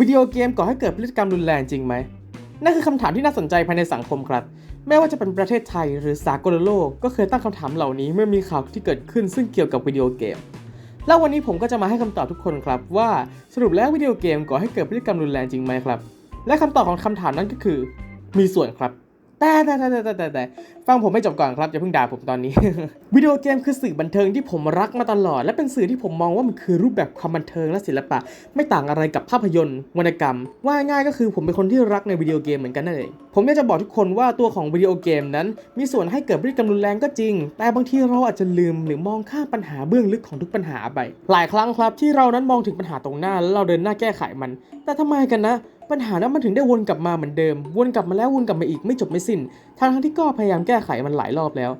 วิดีโอเกมก่อให้เกิดพฤติกรรมรุนแรงจริงไหม นั่นคือคำถามที่น่าสนใจภายในสังคมครับ ไม่ว่าจะเป็นประเทศไทยหรือสากลโลก ก็เคยตั้งคำถามเหล่านี้เมื่อมีข่าวที่เกิดขึ้นซึ่งเกี่ยวกับวิดีโอเกม แล้ววันนี้ผมก็จะมาให้คำตอบทุกคนครับว่าสรุปแล้ววิดีโอเกมก่อให้เกิดพฤติกรรมรุนแรงจริงไหมครับ และคำตอบของคำถามนั้นก็คือ มีส่วนครับ แต่แต่แต่แต่แต่แต่ฟังผมไม่จบก่อนครับอย่าเพิ่งด่าผมตอนนี้ วิดีโอเกมคือสื่อบันเทิงที่ผมรักมาตลอด และเป็นสื่อที่ผมมองว่ามันคือรูปแบบความบันเทิงและศิลปะ ไม่ต่างอะไรกับภาพยนตร์วรรณกรรม ว่าง่ายก็คือผมเป็นคนที่รักในวิดีโอเกมเหมือนกันนั่นเองผมอยากจะบอกทุกคนว่าตัวของวิดีโอเกมนั้น มีส่วนให้เกิดพฤติกรรมรุนแรงก็จริง แต่บางทีเราอาจจะลืมหรือมองข้ามปัญหาเบื้องลึกของทุกปัญหาไปหลายครั้งครับที่เรานั้นมองถึงปัญหาตรงหน้าแล้วเราเดินหน้าแก้ไขมัน แต่ทำไมกันนะปัญหานั้นมันถึงได้วนกลับมาเหมือนเดิม วนกลับมาแล้ววนกลับมาอีกไม่จบไม่สิ้นทั้งทั้งที่ก็พยายามแก้ไขมันหลายรอบแล้ว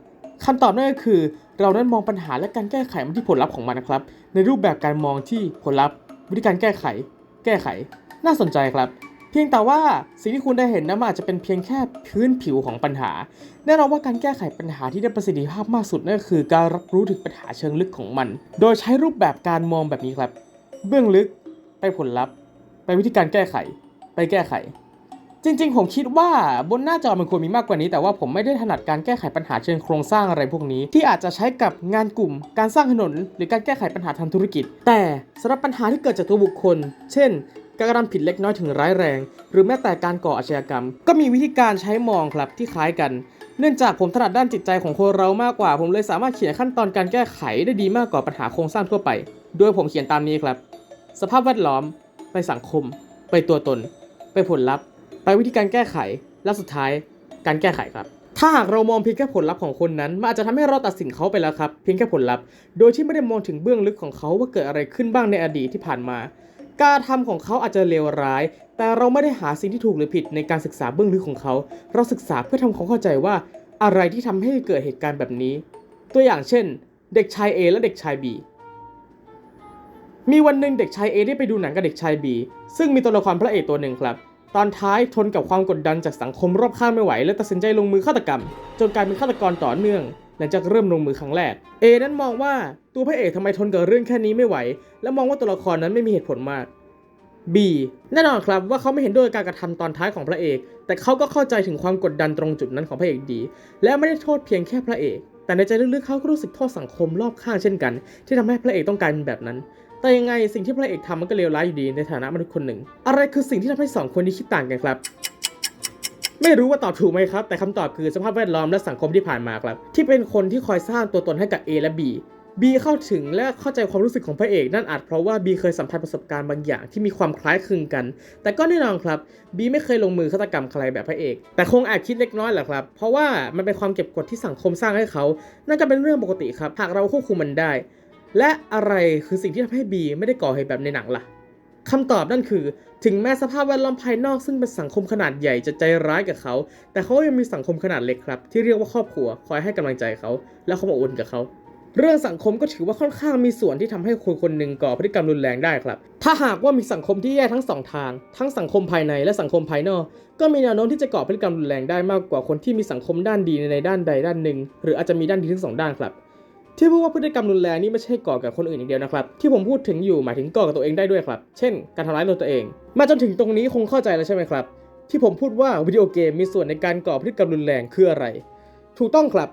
คำตอบนั่นก็คือ เรานั้นมองปัญหาและการแก้ไขมันที่ผลลัพธ์ของมันนะครับ ในรูปแบบการมองที่ผลลัพธ์ วิธีการแก้ไข แก้ไข น่าสนใจครับ เพียงแต่ว่าสิ่งที่คุณได้เห็นนั้นมันอาจจะเป็นเพียงแค่พื้นผิวของปัญหา แน่นอนว่าการแก้ไขปัญหาที่ได้ประสิทธิภาพมากสุดนั่นก็คือ การรับรู้ถึงปัญหาเชิงลึกของมัน โดยใช้รูปแบบการมองแบบนี้ครับ เบื้องลึก ไปผลลัพธ์ ไปวิธีการแก้ไข ไปแก้ไข จริงๆ ผมคิดว่าบนหน้าจอมันควรมีมากกว่านี้ แต่ว่าผมไม่ได้ถนัดการแก้ไขปัญหาเชิงโครงสร้างอะไรพวกนี้ ที่อาจจะใช้กับงานกลุ่ม การสร้างถนน หรือการแก้ไขปัญหาทางธุรกิจ แต่สำหรับปัญหาที่เกิดจากตัวบุคคล เช่นการกระทำผิดเล็กน้อยถึงร้ายแรง หรือแม้แต่การก่ออาชญากรรม ก็มีวิธีการใช้มองครับที่คล้ายกัน เนื่องจากผมถนัดด้านจิตใจของคนเรามากกว่า ผมเลยสามารถเขียนขั้นตอนการแก้ไขได้ดีมากกว่าปัญหาโครงสร้างทั่วไป โดยผมเขียนตามนี้ครับ สภาพแวดล้อม ไปสังคม ไปตัวตน ไปผลลัพธ์ ไปวิธีการแก้ไข และสุดท้ายการแก้ไขครับ ถ้าหากเรามองเพียงแค่ผลลัพธ์ของคนนั้นมันอาจจะทำให้เราตัดสินเขาไปแล้วครับ เพียงแค่ผลลัพธ์ โดยที่ไม่ได้มองถึงเบื้องลึกของเขาว่าเกิดอะไรขึ้นบ้างในอดีตที่ผ่านมา การทำของเขาอาจจะเลวร้าย แต่เราไม่ได้หาสิ่งที่ถูกหรือผิดในการศึกษาเบื้องลึกของเขา เราศึกษาเพื่อทำความเข้าใจว่าอะไรที่ทำให้เกิดเหตุการณ์แบบนี้ ตัวอย่างเช่น เด็กชาย A และเด็กชาย B มีวันหนึ่งเด็กชาย A ได้ไปดูหนังกับเด็กชาย B ซึ่งมีตัวละครพระเอกตัวหนึ่งครับ ตอนท้ายทนกับความกดดันจากสังคมรอบข้างไม่ไหว และตัดสินใจลงมือฆาตกรรม จนกลายเป็นฆาตกรต่อเนื่อง หลังจากเริ่มลงมือครั้งแรก A นั้นมองว่าตัวพระเอกทำไมทนกับเรื่องแค่นี้ไม่ไหว และมองว่าตัวละครนั้นไม่มีเหตุผลมาก B แน่นอนครับว่าเขาไม่เห็นด้วยการกระทำตอนท้ายของพระเอก แต่เขาก็เข้าใจถึงความกดดันตรงจุดนั้นของพระเอกดี และไม่ได้โทษเพียงแค่พระเอก แต่ในใจลึกๆเขาก็รู้สึกโทษสังคมรอบข้างเช่นกัน ที่ทำให้พระเอกต้องกายเป็นแบบนั้น แต่ยังไงสิ่งที่พระเอกทำมันก็เลวร้ายอยู่ดีในฐานะมนุษย์คนหนึ่ง อะไรคือสิ่งที่ทำให้สองคนนี้คิดต่างกันครับไม่รู้ว่าตอบถูกไหมครับ แต่คำตอบคือสภาพแวดล้อมและสังคมที่ผ่านมาครับ ที่เป็นคนที่คอยสร้างตัวตนให้กับ A และ B B เข้าถึงและเข้าใจความรู้สึกของพระเอก นั่นอาจเพราะว่า B เคยสัมผัสประสบการณ์บางอย่างที่มีความคล้ายคลึงกัน แต่ก็แน่นอนครับ B ไม่เคยลงมือฆาตกรรมใครแบบพระเอก แต่คงแอบคิดเล็กน้อยแหละครับ เพราะว่ามันเป็นความเก็บกดที่สังคมสร้างให้เขา นั่นก็เป็นเรื่องปกติครับ หากเราควบคุมมันได้ และอะไรคือสิ่งที่ทำให้ B ไม่ได้ก่อเหตุแบบในหนังล่ะคำตอบนั่นคือ ถึงแม้สภาพแวดล้อมภายนอกซึ่งเป็นสังคมขนาดใหญ่จะใจร้ายกับเขา แต่เขายังมีสังคมขนาดเล็กครับ ที่เรียกว่าครอบครัวคอยให้กำลังใจเขา และเขาอบอุ่นกับเขา เรื่องสังคมก็ถือว่าค่อนข้างมีส่วนที่ทำให้คนคนหนึ่งก่อพฤติกรรมรุนแรงได้ครับ ถ้าหากว่ามีสังคมที่แย่ทั้งสองทาง ทั้งสังคมภายในและสังคมภายนอก ก็มีแนวโน้มที่จะก่อพฤติกรรมรุนแรงได้มากกว่าคนที่มีสังคมด้านดีในด้านใดด้านหนึ่ง หรืออาจจะมีด้านดีทั้งสองด้านครับ ที่พูดว่าพฤติกรรมรุนแรงนี่ไม่ใช่ก่อกับคนอื่นอย่างเดียวนะครับ ที่ผมพูดถึงอยู่หมายถึงก่อกับตัวเองได้ด้วยครับ เช่น การทำร้ายตัวเอง มาจนถึงตรงนี้คงเข้าใจแล้วใช่ไหมครับ ที่ผมพูดว่าวิดีโอเกมมีส่วนในการก่อพฤติกรรมรุนแรงคืออะไร ถูกต้องครับ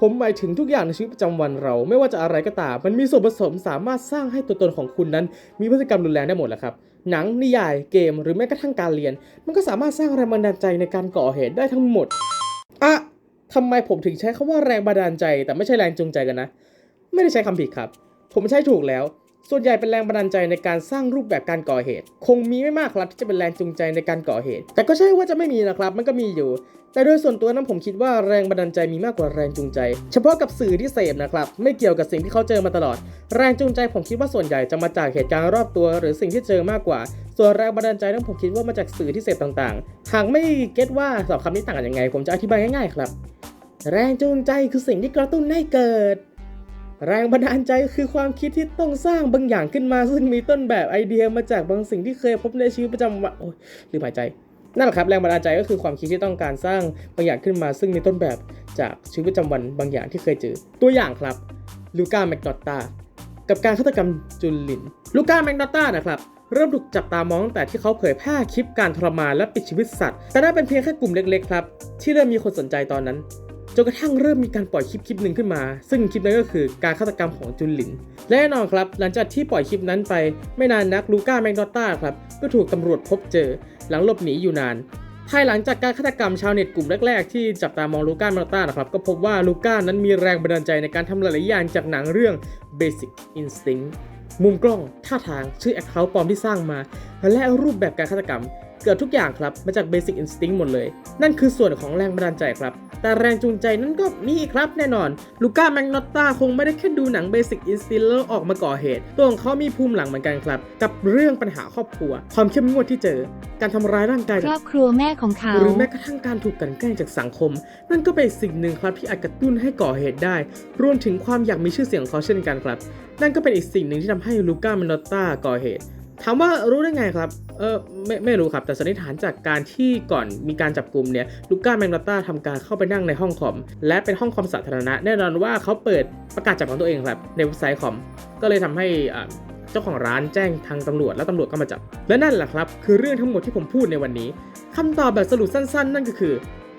ผมหมายถึงทุกอย่างในชีวิตประจำวันเรา ไม่ว่าจะอะไรก็ตาม มันมีส่วนผสมสามารถสร้างให้ตัวตนของคุณนั้น มีพฤติกรรมรุนแรงได้หมดแหละครับหนังนิยายเกม หรือแม้กระทั่งการเรียน มันก็สามารถสร้างแรงบันดาลใจในการก่อเหตุได้ทั้งหมด ทำไมผมถึงใช้คำว่าแรงบันดาลใจ แต่ไม่ใช่แรงจูงใจกันนะ ไม่ได้ใช้คำผิดครับ ผมใช้ถูกแล้ว ส่วนใหญ่เป็นแรงบันดาลใจในการสร้างรูปแบบการก่อเหตุ คงมีไม่มากครับที่จะเป็นแรงจูงใจในการก่อเหตุ แต่ก็ใช่ว่าจะไม่มีนะครับ มันก็มีอยู่ แต่โดยส่วนตัวนั้นผมคิดว่าแรงบันดาลใจมีมากกว่าแรงจูงใจ เฉพาะกับสื่อที่เสพนะครับ ไม่เกี่ยวกับสิ่งที่เขาเจอมาตลอด แรงจูงใจผมคิดว่าส่วนใหญ่จะมาจากเหตุการณ์รอบตัว หรือสิ่งที่เจอมากกว่า ส่วนแรงบันดาลใจนั้นผมคิดว่ามาจากสื่อที่เสพต่างๆ หากไม่เก็ตว่าสอบคำนี้ต่างกันยังไง ผมจะอธิบายง่ายๆครับ แรงจูงใจคือสิ่งที่กระตุ้นให้เกิด แรงบันดาลใจคือความคิดที่ต้องสร้างบางอย่างขึ้นมา ซึ่งมีต้นแบบไอเดียมาจากบางสิ่งที่เคยพบในชีวิตประจำวันโอ้ยลืมหายใจนั่นแหละครับแรงบันดาลใจก็คือความคิดที่ต้องการสร้างบางอย่างขึ้นมา ซึ่งมีต้นแบบจากชีวิตประจำวันบางอย่างที่เคยเจอ ตัวอย่างครับลูก้าแมกนอตตากับการฆาตกรรมจุลลินลูก้าแมกนอตตานะครับเริ่มถูกจับตามองตั้งแต่ที่เขาเผยแพร่คลิปการทรมานและปิดชีวิตสัตว์ แต่นั่นเป็นเพียงแค่กลุ่มเล็กๆครับ ที่เริ่มมีคนสนใจตอนนั้น จนกระทั่งเริ่มมีการปล่อยคลิปคลิปหนึ่งขึ้นมา ซึ่งคลิปนั้นก็คือการฆาตกรรมของจุนหลินและแน่นอนครับ หลังจากที่ปล่อยคลิปนั้นไปไม่นานนักลูก้าแมกนอตตาครับก็ถูกตำรวจพบเจอ หลังหลบหนีอยู่นานภายหลังจากการฆาตกรรมชาวเน็ตกลุ่มแรก ๆ ที่จับตามองลูก้าแมกนอตตานะครับ ก็พบว่าลูก้านั้นมีแรงบันดาลใจในการทำหลายๆอย่างจากหนังเรื่อง Basic Instinct มุมกล้อง ท่าทาง ชื่อแอคเคาท์ปลอมที่สร้างมา และรูปแบบการฆาตกรรม เกือบทุกอย่างครับ มาจาก Basic Instinct หมดเลย นั่นคือส่วนของแรงบันดาลใจครับ แต่แรงจูงใจนั้นก็มีอีกครับแน่นอน ลูก้าแมกนอตตาคงไม่ได้แค่ดูหนัง Basic Instinct แล้วออกมาก่อเหตุ ตัวของเขามีภูมิหลังเหมือนกันครับ กับเรื่องปัญหาครอบครัว ความเข้มงวดที่เจอ การทำร้ายร่างกายคจากรอบครัวแม่ของเขา หรือแม้กระทั่งการถูกกลันแกล้งจากสังคม นั่นก็เป็นอีกสิ่งหนึ่งครับที่อาจกระตุ้นให้ก่อเหตุได้ รวมถึงความอยากมีชื่อเสียงของเขาเช่นกันครับ นั่นก็เป็นอีกสิ่งหนึ่งที่ทำให้ลูก้าเมนอตตาก่อเหตุ ถามว่ารู้ได้ไงครับ เออไม่ไม่รู้ครับ แต่สันนิษฐานจากการที่ก่อนมีการจับกลุ่มเนี่ยลูก้าแมนอตตาทำการเข้าไปนั่งในห้องคอม และเป็นห้องคอมสาธารณะ แน่นอนว่าเขาเปิดประกาศจับของตัวเองครับ ในเว็บไซต์คอม ก็เลยทำให้อ่าเจ้าของร้านแจ้งทางตำรวจแล้วตำรวจก็มาจับ และนั่นแหละครับ คือเรื่องทั้งหมดที่ผมพูดในวันนี้คำตอบแบบสรุปสั้น ๆ นั่นก็คือ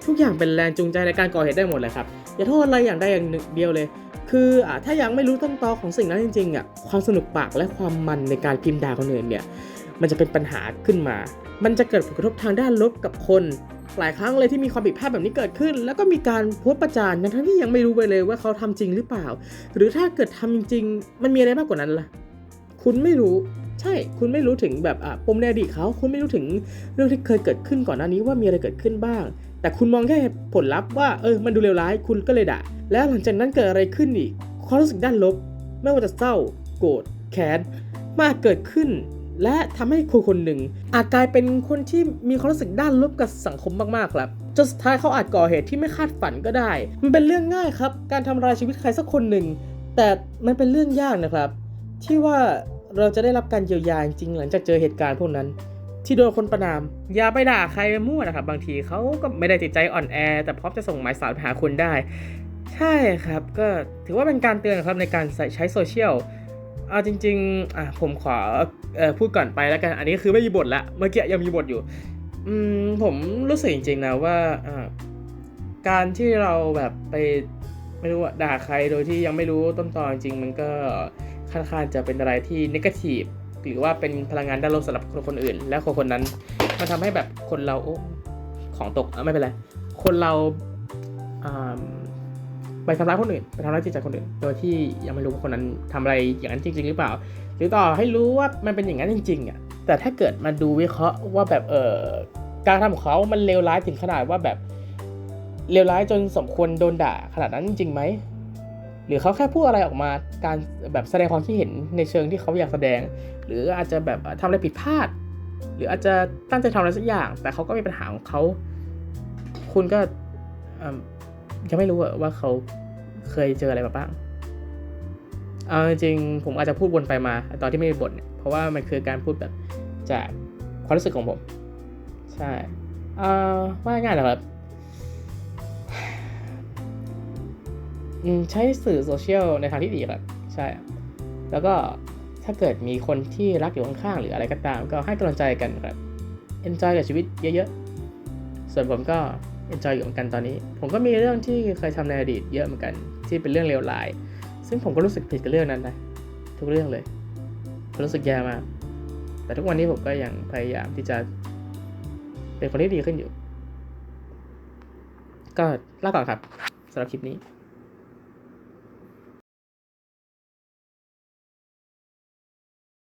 ทุกอย่างเป็นแรงจูงใจในการก่อเหตุได้หมดเลยครับอย่าโทษอะไรอย่างใดอย่างหนึ่งเดียวเลย คืออะถ้ายังไม่รู้ต้นตอของสิ่งนั้นจริงๆอะความสนุกปากและความมันในการพิมพ์ด่าคนอื่นเนี่ยมันจะเป็นปัญหาขึ้นมา มันจะเกิดผลกระทบทางด้านลบกับคนหลายครั้งเลยที่มีความผิดพลาดแบบนี้เกิดขึ้น แล้วก็มีการโพสต์ประจานทั้งที่ยังไม่รู้ไปเลยว่าเขาทำจริงหรือเปล่า หรือถ้าเกิดทำจริงๆมันมีอะไรมากกว่านั้นล่ะ คุณไม่รู้ ใช่ คุณไม่รู้ถึงแบบอะปมในอดีตเขา คุณไม่รู้ถึงเรื่องที่เคยเกิดขึ้นก่อนหน้านี้ว่ามีอะไรเกิดขึ้นบ้าง แต่คุณมองแค่ผลลัพธ์ว่าเออมันดูเลวร้ายคุณก็เลยด่าแล้วหลังจากนั้นเกิดอะไรขึ้นอีกความรู้สึกด้านลบ ไม่ว่าจะเศร้า โกรธแค้นมากเกิดขึ้น และทำให้คนคนหนึ่ง อาจกลายเป็นคนที่มีความรู้สึกด้านลบกับสังคมมากๆครับจนสุดท้ายเขาอาจก่อเหตุที่ไม่คาดฝันก็ได้ มันเป็นเรื่องง่ายครับ การทำลายชีวิตใครสักคนหนึ่งแต่มันเป็นเรื่องยากนะครับ ที่ว่าเราจะได้รับการเยียวยาจริงหลังจากเจอเหตุการณ์พวกนั้น ที่โดนคนประนาม อย่าไปด่าใครมั่วนะครับ บางทีเขาก็ไม่ได้ติดใจอ่อนแอ แต่พร้อมจะส่งหมายสารหาคุณได้ ใช่ครับก็ถือว่าเป็นการเตือนครับในการใช้ใช้โซเชียลเอาจริงๆอะผมขออพูดก่อนไปแล้วกัน อันนี้คือไม่มีบทละเมื่อกี้ยังมีบทอยู่อืมผมรู้สึกจริงๆนะว่าการที่เราแบบไปไม่รู้ด่าใครโดยที่ยังไม่รู้ต้นตอจริงมันก็ค่อนข้างจะเป็นอะไรที่นกาทีฟ หรือว่าเป็นพลังงานด้านลบสำหรับคนคนอื่น และคนคนนั้น มันทำให้แบบคนเราของตกไม่เป็นไร คนเราไปทำร้ายคนอื่นไปทำร้ายจิตใจคนอื่น โดยที่ยังไม่รู้ว่าคนนั้นทำอะไรอย่างนั้นจริง ๆ หรือเปล่า หรือต่อให้รู้ว่ามันเป็นอย่างนั้นจริงๆอะแต่ถ้าเกิดมาดูวิเคราะห์ว่าแบบเออการทำของเขามันเลวร้ายถึงขนาดว่าแบบเลวร้ายจนสมควรโดนด่าขนาดนั้นจริงไหม หรือเขาแค่พูดอะไรออกมาการแบบแสดงความคิดเห็นในเชิงที่เขาอยากแสดง หรืออาจจะแบบทำอะไรผิดพลาด หรืออาจจะตั้งใจทำอะไรสักอย่าง แต่เขาก็มีปัญหาของเขาคุณก็ยังไม่รู้ว่าเขาเคยเจออะไรมาบ้างเอาจริงผมอาจจะพูดวนไปมา ตอนที่ไม่มีบทเนี่ยเพราะว่ามันคือการพูดแบบจากความรู้สึกของผม ใช่เอ่อว่าง่ายๆนะครับ ใช้สื่อโซเชียลในทางที่ดีครับ ใช่ แล้วก็ถ้าเกิดมีคนที่รักอยู่ข้างๆหรืออะไรก็ตาม ก็ให้กำลังใจกันครับ enjoy กับชีวิตเยอะๆ ส่วนผมก็ enjoy อยู่เหมือนกันตอนนี้ ผมก็มีเรื่องที่เคยทำในอดีตเยอะเหมือนกัน ที่เป็นเรื่องเลวร้าย ซึ่งผมก็รู้สึกผิดกับเรื่องนั้นนะทุกเรื่องเลยผมรู้สึกแย่มากแต่ทุกวันนี้ผมก็ยังพยายามที่จะเป็นคนที่ดีขึ้นอยู่ ก็ลาก่อนครับสำหรับคลิปนี้